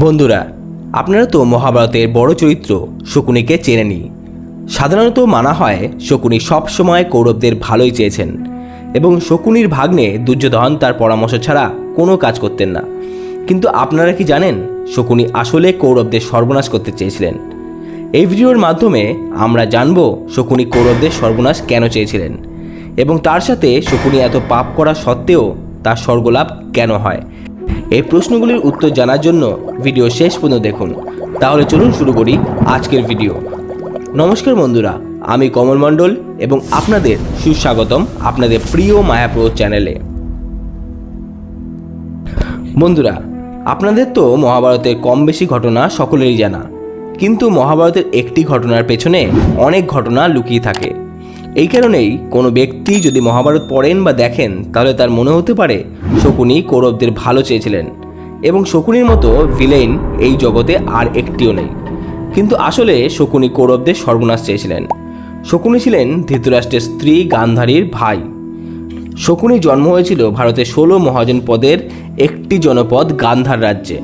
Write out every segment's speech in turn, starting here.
বন্ধুরা, আপনারা তো মহাভারতের বড় চরিত্র শকুনিকে চেনেনি সাধারণত মানা হয় শকুনি সবসময় কৌরবদের ভালোই চেয়েছেন এবং শকুনির ভাগ্নে দুর্যোধন তার পরামর্শ ছাড়া কোনো কাজ করতেন না। কিন্তু আপনারা কি জানেন শকুনি আসলে কৌরবদের সর্বনাশ করতে চেয়েছিলেন? এই ভিডিওর মাধ্যমে আমরা জানব শকুনি কৌরবদের সর্বনাশ কেন চেয়েছিলেন এবং তার সাথে শকুনি এত পাপ করা সত্ত্বেও তার স্বর্গলাভ কেন হয় এই প্রশ্নগুলির উত্তর জানার জন্য ভিডিও শেষ পর্যন্ত দেখুন। তাহলে চলুন শুরু করি আজকের ভিডিও। নমস্কার বন্ধুরা, আমি কমল মণ্ডল এবং আপনাদের সুস্বাগতম আপনাদের প্রিয় মায়াপ্রো চ্যানেলে। বন্ধুরা, আপনাদের তো মহাভারতের কম বেশি ঘটনা সকলেরই জানা। কিন্তু মহাভারতের একটি ঘটনার পেছনে অনেক ঘটনা লুকিয়ে থাকে। এই কারণেই কোনো ব্যক্তি যদি মহাভারত পড়েন বা দেখেন, তাহলে তার মনে হতে পারে শকুনি কৌরবদের ভালো চেয়েছিলেন এবং শকুনির মতো ভিলেন এই জগতে আর একটিও নেই। কিন্তু আসলে শকুনি কৌরবদের সর্বনাশ চেয়েছিলেন। শকুনি ছিলেন ধৃতরাষ্ট্রের স্ত্রী গান্ধারীর ভাই। শকুনি জন্ম হয়েছিল ভারতের ষোলো মহাজন পদের একটি জনপদ গান্ধার রাজ্যে।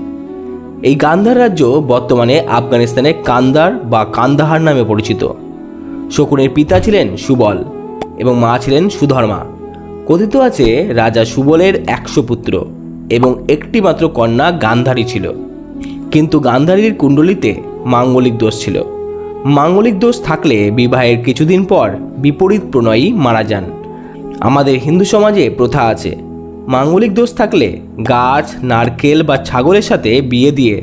এই গান্ধার রাজ্য বর্তমানে আফগানিস্তানে কান্দার বা কান্দাহার নামে পরিচিত। শকুনের পিতা ছিলেন সুবল এবং মা ছিলেন সুধর্মা। কথিত আছে, রাজা সুবলের একশো পুত্র এবং একটি মাত্র কন্যা গান্ধারী ছিল। কিন্তু গান্ধারীর কুণ্ডলিতে মাঙ্গলিক দোষ ছিল। মাঙ্গলিক দোষ থাকলে বিবাহের কিছুদিন পর বিপরীত প্রণয়ী মারা যান। আমাদের হিন্দু সমাজে প্রথা আছে, মাঙ্গলিক দোষ থাকলে গাছ, নারকেল বা ছাগলের সাথে বিয়ে দিয়ে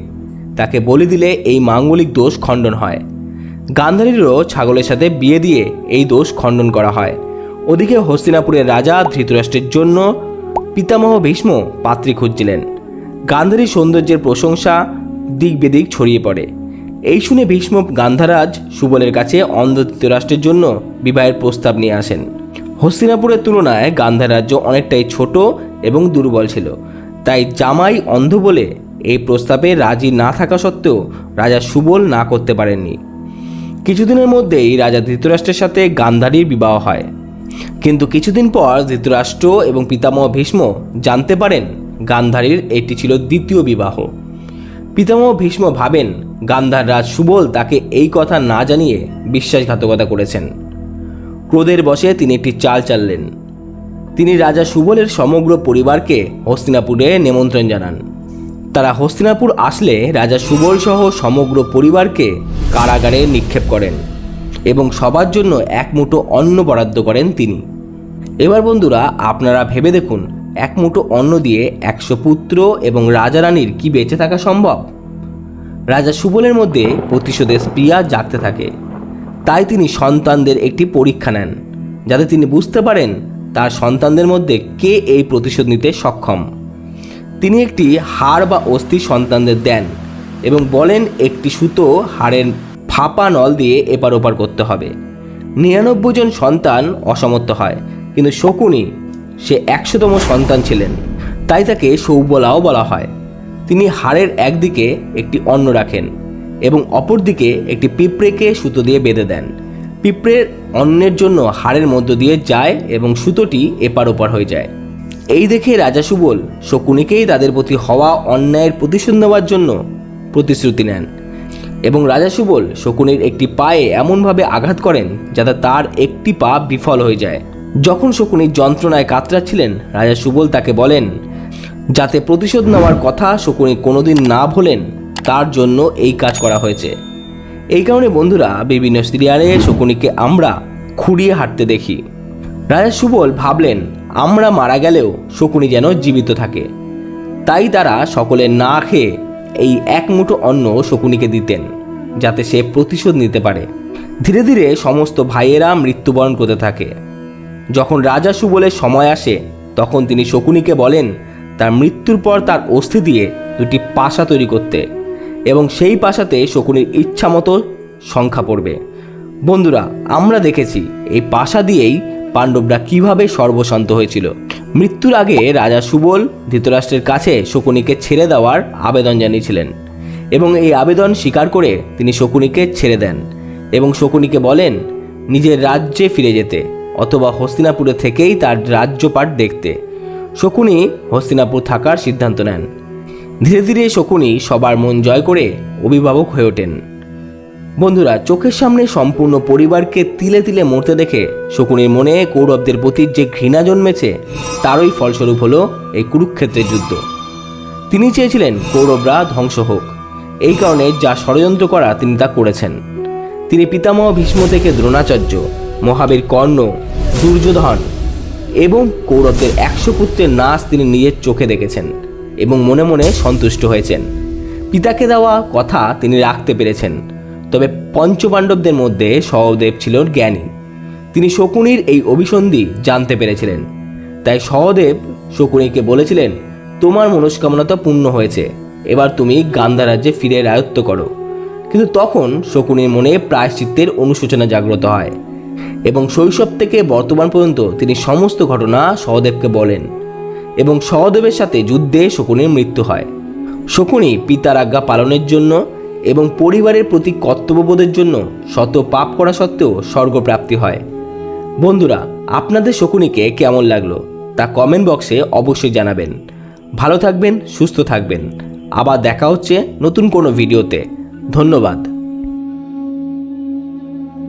তাকে বলি দিলে এই মাঙ্গলিক দোষ খণ্ডন হয়। গান্ধারীরও ছাগলের সাথে বিয়ে দিয়ে এই দোষ খণ্ডন করা হয়। ওদিকে হস্তিনাপুরের রাজা ধৃতরাষ্ট্রের জন্য পিতামহ ভীষ্ম পাত্রী খুঁজছিলেন। গান্ধারীর সৌন্দর্যের প্রশংসা দিক বেদিক ছড়িয়ে পড়ে। এই শুনে ভীষ্ম গান্ধারাজ সুবলের কাছে অন্ধ ধৃতরাষ্ট্রের জন্য বিবাহের প্রস্তাব নিয়ে আসেন। হস্তিনাপুরের তুলনায় গান্ধার রাজ্য অনেকটাই ছোট এবং দুর্বল ছিল। তাই জামাই অন্ধ বলে এই প্রস্তাবে রাজি না থাকা সত্ত্বেও রাজা সুবল না করতে পারেননি। কিছুদিনের মধ্যেই রাজা ধৃতরাষ্ট্রের সাথে গান্ধারীর বিবাহ হয়। কিন্তু কিছুদিন পর ধৃতরাষ্ট্র এবং পিতামহ ভীষ্ম জানতে পারেন গান্ধারীর এটি ছিল দ্বিতীয় বিবাহ। পিতামহ ভীষ্ম ভাবেন গান্ধার রাজ সুবল তাকে এই কথা না জানিয়ে বিশ্বাসঘাতকতা করেছেন। ক্রোধের বশে তিনি একটি চাল চাললেন। তিনি রাজা সুবলের সমগ্র পরিবারকে হস্তিনাপুরে নিমন্ত্রণ জানান। তারা হস্তিনাপুর আসলে রাজা সুবল সহ সমগ্র পরিবারকে কারাগারে নিক্ষেপ করেন এবং সবার জন্য এক মুঠো অন্ন বরাদ্দ করেন তিনি। এবার বন্ধুরা আপনারা ভেবে দেখুন, এক মুঠো অন্ন দিয়ে একশো পুত্র এবং রাজা রানীর কি বেঁচে থাকা সম্ভব? রাজা সুবলের মধ্যে প্রতিশোধের স্প্রিয়া জাগতে থাকে। তাই তিনি সন্তানদের একটি পরীক্ষা নেন, যাতে তিনি বুঝতে পারেন তার সন্তানদের মধ্যে কে এই প্রতিশোধ নিতে সক্ষম। তিনি একটি হাড় বা অস্থি সন্তানদের দেন এবং বলেন একটি সুতো হাড়ের ফাঁপা নল দিয়ে এপার ওপার করতে হবে। নিরানব্বই জন সন্তান অসমর্থ হয় কিন্তু শকুনি, সে একশোতম সন্তান ছিলেন। তাই তাকে সৌবলাও বলা হয়। তিনি হাড়ের একদিকে একটি অন্ন রাখেন এবং অপরদিকে একটি পিঁপড়েকে সুতো দিয়ে বেঁধে দেন। পিঁপড়ের অন্নের জন্য হাড়ের মধ্য দিয়ে যায় এবং সুতোটি এপার ওপার হয়ে যায়। এই দেখে রাজা সুবল শকুনিকেই তাদের প্রতি হওয়া অন্যায়ের প্রতিশোধ নেওয়ার জন্য প্রতিশ্রুতি নেন এবং রাজা সুবল শকুনির একটি পায়ে এমনভাবে আঘাত করেন যাতে তার একটি পা বিফল হয়ে যায়। যখন শকুনি যন্ত্রণায় কাতরাচ্ছিলেন, রাজা সুবল তাকে বলেন, যাতে প্রতিশোধ নেওয়ার কথা শকুনি কোনোদিন না ভোলেন, তার জন্য এই কাজ করা হয়েছে। এই কারণে, বন্ধুরা, বিভিন্ন সিরিয়ালে শকুনিকে আমরা খুঁড়িয়ে হাঁটতে দেখি। রাজা সুবল ভাবলেন, আমরা মারা গেলেও শকুনি যেন জীবিত থাকে। তাই তারা সকলে না খেয়ে এই এক মুঠো অন্ন শকুনিকে দিতেন, যাতে সে প্রতিশোধ নিতে পারে। ধীরে ধীরে সমস্ত ভাইয়েরা মৃত্যুবরণ করতে থাকে। যখন রাজা সুবলের সময় আসে, তখন তিনি শকুনিকে বলেন, তার মৃত্যুর পর তার অস্থি দিয়ে দুটি পাশা তৈরি করতে। এবং সেই পাশাতে শকুনির ইচ্ছা মতো সংখ্যা পড়বে। বন্ধুরা, আমরা দেখেছি, এই পাশা দিয়েই পাণ্ডবরা কীভাবে সর্বশান্ত হয়েছিল। মৃত্যুর আগে রাজা সুবল ধৃতরাষ্ট্রের কাছে শকুনিকে ছেড়ে দেওয়ার আবেদন জানিয়েছিলেন এবং এই আবেদন স্বীকার করে তিনি শকুনিকে ছেড়ে দেন এবং শকুনিকে বলেন, নিজের রাজ্যে ফিরে যেতে। অথবা হস্তিনাপুরে থেকেই তার রাজ্যপাট দেখতে। শকুনি হস্তিনাপুর থাকার সিদ্ধান্ত নেন। ধীরে ধীরে শকুনি সবার মন জয় করে অভিভাবক হয়ে ওঠেন। বন্ধুরা, চোখের সামনে সম্পূর্ণ পরিবারকে তিলে তিলে মরতে দেখে শকুনির মনে কৌরবদের প্রতি যে ঘৃণা জন্মেছে, তারই ফলস্বরূপ হলো এই কুরুক্ষেত্রের যুদ্ধ। তিনি চেয়েছিলেন কৌরবরা ধ্বংস হোক। এই কারণে যা ষড়যন্ত্র করা তিনি তা করেছেন। তিনি পিতামহ ভীষ্ম থেকে দ্রোণাচার্য, মহাবীর কর্ণ দুর্যোধন এবং কৌরবদের একশো পুত্রের নাচ তিনি নিজের চোখে দেখেছেন এবং মনে মনে সন্তুষ্ট হয়েছেন। পিতাকে দেওয়া কথা তিনি রাখতে পেরেছেন, তবে পঞ্চপাণ্ডবদের মধ্যে সহদেব ছিল জ্ঞানী। তিনি শকুনির এই অভিসন্ধি জানতে পেরেছিলেন। তাই সহদেব শকুনিকে বলেছিলেন, তোমার মনস্কামনা তো পূর্ণ হয়েছে, এবার তুমি গান্ধা রাজ্যে ফিরে রায়ত্ব করো। কিন্তু তখন শকুনির মনে প্রায়শ্চিত্তের অনুশোচনা জাগ্রত হয়। এবং শৈশব থেকে বর্তমান পর্যন্ত তিনি সমস্ত ঘটনা সহদেবকে বলেন এবং সহদেবের সাথে যুদ্ধে শকুনির মৃত্যু হয়। শকুনি পিতার আজ্ঞা পালনের জন্য এবং পরিবারের প্রতি কর্তব্যবোধের জন্য শত পাপ করা সত্ত্বেও স্বর্গপ্রাপ্তি হয়। বন্ধুরা, আপনাদের শকুনিকে কেমন লাগল তা কমেন্ট বক্সে অবশ্যই জানাবেন। ভালো থাকবেন, সুস্থ থাকবেন। আবার দেখা হচ্ছে নতুন কোনো ভিডিওতে ধন্যবাদ।